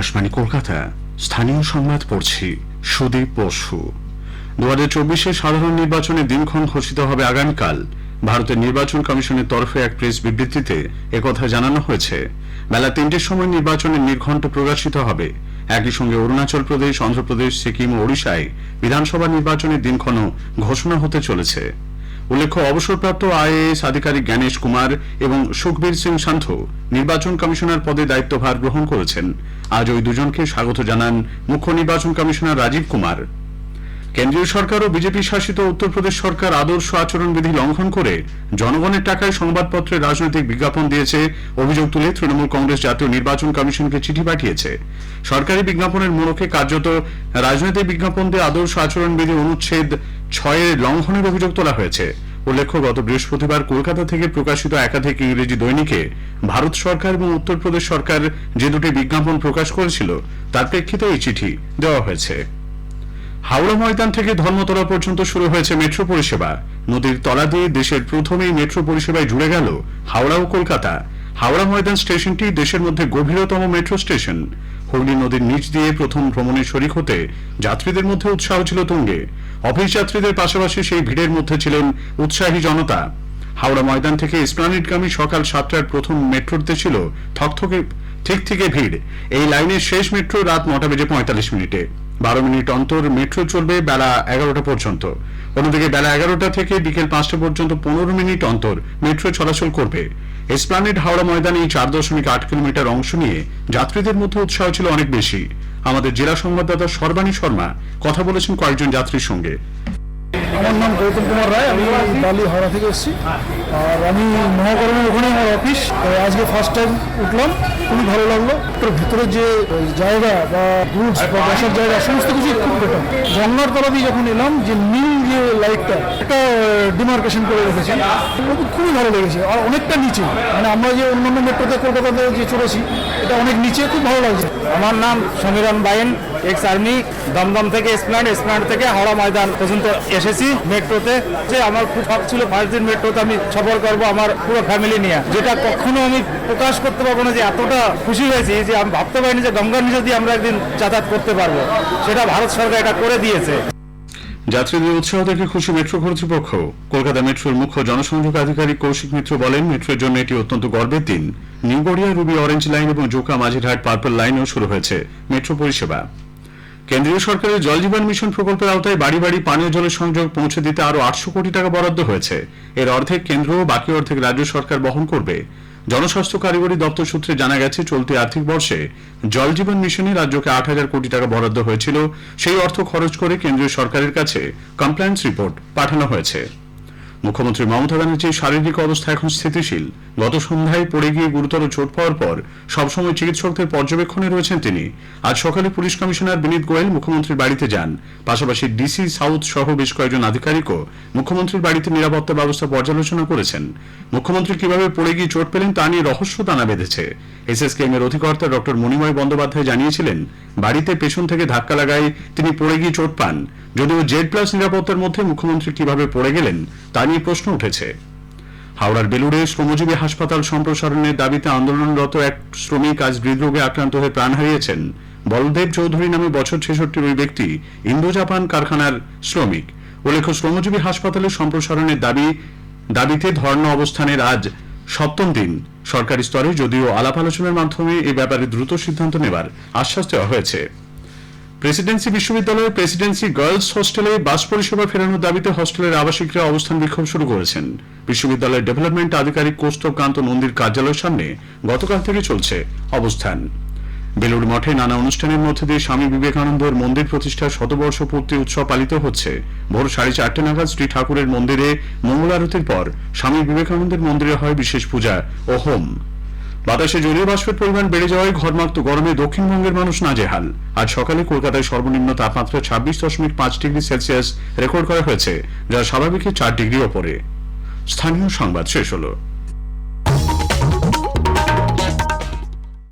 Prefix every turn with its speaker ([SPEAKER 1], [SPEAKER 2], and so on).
[SPEAKER 1] আকাশবাণী কলকাতা। স্থানীয় সংবাদ পড়ছি সুদীপ বসু। দু হাজার চব্বিশে সাধারণ নির্বাচনের দিনক্ষণ ঘোষিত হবে আগামীকাল। ভারতের নির্বাচন কমিশনের তরফে এক প্রেস বিবৃতিতে একথা জানানো হয়েছে। বেলা তিনটের সময় নির্বাচনের নির্ঘণ্ট প্রকাশিত হবে। একই সঙ্গে অরুণাচল প্রদেশ, অন্ধ্রপ্রদেশ, সিকিম ও ওড়িশায় বিধানসভা নির্বাচনের দিনক্ষণও ঘোষণা হতে চলেছে। উল্লেখ্য, অবসরপ্রাপ্ত আইএএস আধিকারিক জ্ঞানেশ কুমার এবং সুখবীর সিং সান্থ নির্বাচন কমিশনার পদে দায়িত্বভার গ্রহণ করেছেন। আজ ওই দুজনকে স্বাগত জানান মুখ্য নির্বাচন কমিশনার রাজীব কুমার। কেন্দ্রীয় সরকার ও বিজেপি শাসিত উত্তরপ্রদেশ সরকার আদর্শ আচরণবিধি লঙ্ঘন করে জনগণের টাকায় সংবাদপত্রে রাজনৈতিক বিজ্ঞাপন দিয়েছে, অভিযোগ তুলে তৃণমূল কংগ্রেস জাতীয় নির্বাচন কমিশনকে চিঠি পাঠিয়েছে। সরকারি বিজ্ঞাপনের মোড়কে কার্যত রাজনৈতিক বিজ্ঞাপন দিয়ে আদর্শ আচরণবিধি অনুচ্ছেদ ছয়ের লঙ্ঘনের অভিযোগ তোলা হয়েছে। উল্লেখ্য, গত বৃহস্পতিবার কলকাতা থেকে প্রকাশিত একাধিক ইংরেজি দৈনিকে ভারত সরকার এবং উত্তরপ্রদেশ সরকার যে দুটি বিজ্ঞাপন প্রকাশ করেছিল, তার প্রেক্ষিতে এই চিঠি দেওয়া হয়েছে। হাওড়া ময়দান থেকে ধর্মতলা পর্যন্ত শুরু হয়েছে মেট্রো পরিষেবা। নদীর তলা দিয়ে দেশের প্রথমেই মেট্রো পরিষেবায় জুড়ে গেল হাওড়া ও কলকাতা। হাওড়া ময়দান স্টেশনটি দেশের মধ্যে গভীরতম মেট্রো স্টেশন। হুগলি নদীর নিচ দিয়ে প্রথম ভ্রমণের শরিক হতে যাত্রীদের মধ্যে উৎসাহ ছিল তুঙ্গে। অফিস যাত্রীদের পাশাপাশি সেই ভিড়ের মধ্যে ছিলেন উৎসাহী জনতা। হাওড়া ময়দান থেকে ইসপ্লানেটগামী সকাল সাতটার প্রথম মেট্রোতে ছিল থকথকে ঠিক থেকে ভিড়। এই লাইনের শেষ মেট্রো রাত নটা বেজে পঁয়তাল্লিশ মিনিটে। বারো মিনিট অন্তর মেট্রো চলবে বেলা এগারোটা পর্যন্ত। অন্যদিকে বেলা এগারোটা থেকে বিকেল পাঁচটা পর্যন্ত পনেরো মিনিট অন্তর মেট্রো চলাচল করবে। এসপ্লানেড হাওড়া ময়দানে এই চার দশমিক আট কিলোমিটার অংশ নিয়ে যাত্রীদের মধ্যে উৎসাহ ছিল অনেক বেশি। আমাদের জেলা সংবাদদাতা সর্বাণী শর্মা কথা বলেছেন কয়েকজন যাত্রীর সঙ্গে।
[SPEAKER 2] আমার নাম গৌতম কুমার রায়, আমি বালি হাওড়া থেকে এসেছি। আর আমি মহাকরণের ওখানে আমার অফিস। আজকে ফার্স্ট টাইম উঠলাম, খুবই ভালো লাগল। তোর ভিতরে যে জায়গা বা গুডস বা বসার জায়গা, সমস্ত কিছু খুব বেটার। গঙ্গার তলা দিয়ে যখন এলাম, যে নীল যে লাইটটা একটা ডিমার্কেশন করে রেখেছে। খুবই ভালো লেগেছে। আর অনেকটা নিচে। মানে আমরা যে অন্যান্য মেট্রোতে কলকাতাতে যে চলেছি এটা অনেক নিচে, খুব ভালো লাগছে।
[SPEAKER 3] আমার নাম সমীরণ বাইন এক্স আর্মি দমদম থেকে স্প্ল্যান্ড স্প্ল্যান্ড থেকে হাওড়া ময়দান পর্যন্ত এসেছি মেট্রোতে যে আমার খুব শখ ছিল ফার্স্ট দিন মেট্রোতে আমি সফর করব আমার পুরো ফ্যামিলি নিয়ে। যেটা কখনো আমি প্রকাশ করতে পারব না যে এতটা খুশি হয়েছি যে আমি ভাবতে পারিনি যে গঙ্গার নিচে দিয়ে আমরা একদিন যাতায়াত করতে পারব। সেটা ভারত সরকার এটা করে দিয়েছে।
[SPEAKER 1] যাত্রীদের উৎসাহ দেখে খুশি মেট্রো কর্তৃপক্ষ কলকাতা মেট্রোর মুখ্য জনসংযোগ আধিকারিক কৌশিক মিত্র বলেন, মেট্রোর জন্য এটি অত্যন্ত গর্বের দিন। New Garia, Ruby orange line এবং জোকা মাঝিরহাট পার্পল লাইনেও শুরু হয়েছে মেট্রো পরিষেবা। কেন্দ্রীয় সরকারের জল জীবন মিশন প্রকল্পের আওতায় বাড়ি বাড়ি পানীয় জলের সংযোগ পৌঁছে দিতে আরও আটশো কোটি টাকা বরাদ্দ হয়েছে। এর অর্ধেক কেন্দ্র বাকি অর্ধেক রাজ্য সরকার বহন করবে। জনস্বাস্থ্য কারিগরি দপ্তর সূত্রে জানা গেছে, চলতি আর্থিক বর্ষে জল জীবন মিশনে রাজ্যকে আট হাজার কোটি টাকা বরাদ্দ হয়েছিল। সেই অর্থ খরচ করে কেন্দ্রীয় সরকারের কাছে কমপ্লায়েন্স রিপোর্ট পাঠানো হয়েছে। মুখ্যমন্ত্রী মমতা ব্যানার্জির শারীরিক অবস্থা এখন স্থিতিশীল। গত সন্ধ্যায় পড়ে গিয়ে গুরুতর চোট পাওয়ার পর সবসময় চিকিৎসকদের পর্যবেক্ষণে রয়েছেন তিনি। আজ সকালে পুলিশ কমিশনার বিনীত গোয়েল মুখ্যমন্ত্রীর বাড়িতে যান। পাশাপাশি ডিসি সাউথ সহ বেশ কয়েকজন আধিকারিকও মুখ্যমন্ত্রীর বাড়িতে নিরাপত্তা ব্যবস্থা পর্যালোচনা করেছেন। মুখ্যমন্ত্রী কীভাবে পড়ে গিয়ে চোট পেলেন তা নিয়ে রহস্য দানা বেঁধেছে। এসএসকেএম এর অধিকর্তা ডক্টর মণিময় বন্দ্যোপাধ্যায় জানিয়েছিলেন, বাড়িতে পেছন থেকে ধাক্কা লাগায় তিনি পড়ে গিয়ে চোট পান। যদিও জেড প্লাস নিরাপত্তার মধ্যে মুখ্যমন্ত্রী কীভাবে পড়ে গেলেন তা নিয়ে প্রশ্ন উঠেছে। হাওড়ার বেলুড়ে শ্রমজীবী হাসপাতাল সম্প্রসারণের দাবিতে আন্দোলনরত এক শ্রমিক আজ হৃদরোগে আক্রান্ত হয়ে প্রাণ হারিয়েছেন। বলদেব চৌধুরী নামে বছর ছেষট্টির ওই ব্যক্তি ইন্দো জাপান কারখানার শ্রমিক। উল্লেখ্য, শ্রমজীবী হাসপাতালের সম্প্রসারণের দাবি, দাবিতে ধর্ণা অবস্থানের আজ সপ্তম দিন। সরকারি স্তরে যদিও আলাপ আলোচনার মাধ্যমে এ ব্যাপারে দ্রুত সিদ্ধান্ত নেবার আশ্বাস দেওয়া হয়েছে। প্রেসিডেন্সি বিশ্ববিদ্যালয়ের প্রেসিডেন্সি গার্লস হোস্টেলে বাস পরিষেবা ফেরানোর দাবিতে হোস্টেলের আবাসিকরা অবস্থান বিক্ষোভ শুরু করেছেন। বিশ্ববিদ্যালয়ের ডেভেলপমেন্ট আধিকারিক কৌস্তব কান্ত নন্দীর কার্যালয়ের সামনে গতকাল থেকে চলছে অবস্থান। বেলুড় মঠে নানা অনুষ্ঠানের মধ্যে দিয়ে স্বামী বিবেকানন্দের মন্দির প্রতিষ্ঠার শতবর্ষ পূর্তি উৎসব পালিত হচ্ছে। ভোর সাড়ে চারটে নাগাদ শ্রী ঠাকুরের মন্দিরে মঙ্গল আরতির পর স্বামী বিবেকানন্দের মন্দিরে হয় বিশেষ পূজা ও হোম। বাতাসে জলীয় বাষ্পের পরিমাণ বেড়ে যাওয়ায় ঘরমাক্ত গরমে দক্ষিণবঙ্গের মানুষ নাজেহাল। আজ সকালে কলকাতায় সর্বনিম্ন তাপমাত্রা ছাব্বিশ দশমিক পাঁচ ডিগ্রি সেলসিয়াস রেকর্ড করা হয়েছে, যা স্বাভাবিকের চার ডিগ্রি ওপরে। স্থানীয় সংবাদ শেষ হলো।